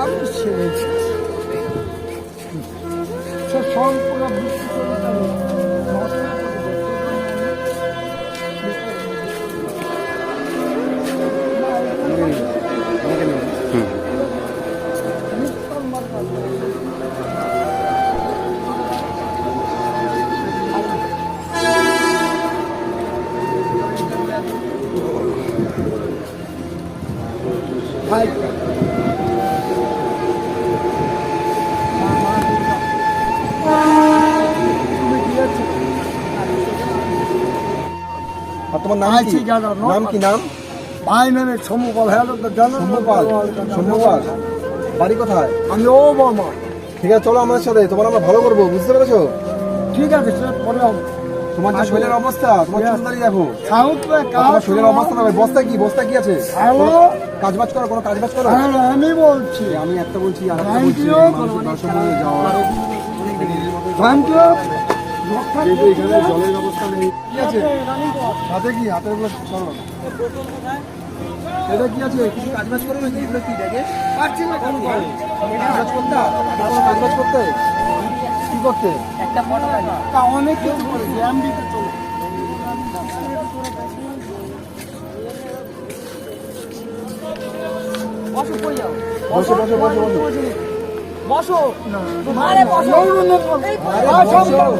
আমি ছেড়ে সে সম্পূর্ণ বৃষ্টি ভাই তোমার নাম কি? নাম কি নাম? ভাই নামে সমুপাল। হ্যাঁ বাড়ি কোথায়? আমি ও বাবা ঠিক আছে চলো আমার সাথে। তোমার আমরা ভালো করব বুঝতে পেরেছ? ঠিক আছে পরে হবে। তোমার যে শরীরের অবস্থা তোমার আছে। দেখো। সাউথ তোমার শরীরের অবস্থা না বস্তা কি বস্তা কি আছে? হ্যালো কাজ বাজ করো কোনো কাজ বাজ করো? হ্যাঁ আমি বলছি। আমি একটা বলছি আর একটা বলছি দর্শন নিয়ে যাওয়া। এখানে জলের ব্যবস্থা নেই। কি আছে? হাতে কি হাতেরগুলো সরো এটা কি আছে? কিছু কাজ বাজ করো নাকি? এগুলো কি দেখে পারছি না কাজ বাজ করতে কাজ বাজ করতে কি করতে তা অনেক কিছু করেছে আমি চলে বসো কই যাও বসো বসো বসো বসো বসো না আরে বসো অসম্ভব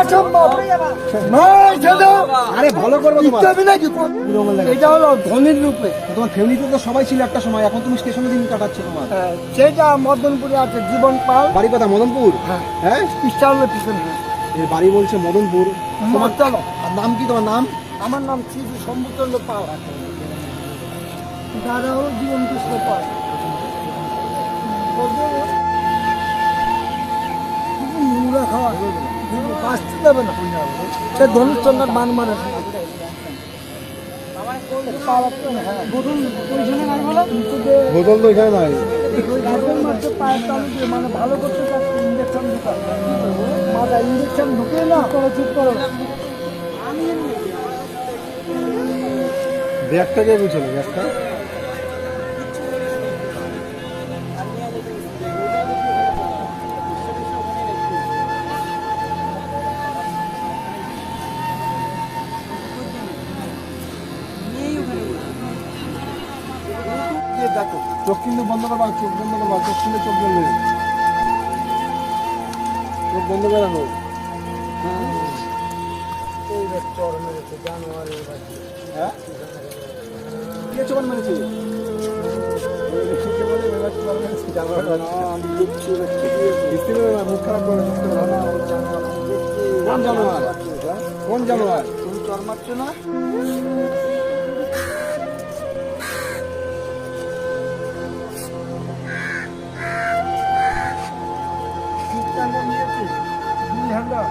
অসম্ভব আরে ভালো করব নাকি এটা হলো ধনির রূপে। তোমার ফ্যামিলিতে তো সবাই ছিল একটা সময় এখন তুমি স্টেশনে দিন কাটাচ্ছ তোমার। হ্যাঁ, সেটা মদনপুরে আছে জীবন পাল। বাড়ি কথা মদনপুর? হ্যাঁ। হ্যাঁ? পিছনে এর বাড়ি বলছে মদনপুর। তোমার নাম কি তোমার নাম? আমার নাম শ্রী শম্ভুচন্দ্র পাল। দাদা হলো জীবন কৃষ্ণ পাল খাওয়া। সে ধনুচন্দ্রের বান মারে বোতল তো এখানে নাই মানে ভালো ঢুকে ব্যাগটা কে বুঝলো ব্যাগটা? দেখো চোখ কিন্তু বন্ধ করবা, চোখ বন্ধ করবা চোখ খুলে চোখ জ্বলবে চোখ বন্ধ করে রাখো। হ্যাঁ? কোন জানোয়ার? কোন চর মারছো না খ্রিস্টানরা দুই হাজার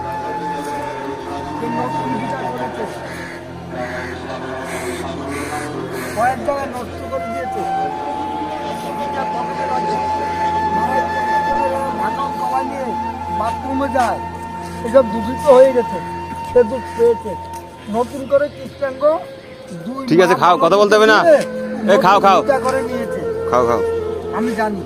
বিচার করেছে কয়েক জায়গায় নষ্ট করে দিয়েছে খাওয়া নিয়ে বাথরুমে যায় এসব দূষিত হয়ে গেছে সে দুধ পেয়েছে নতুন করে দুই ঠিক আছে, খাও, কথা বলতে হবে না। খাও, খাও। করে নিয়েছে খাও খাও আমি জানি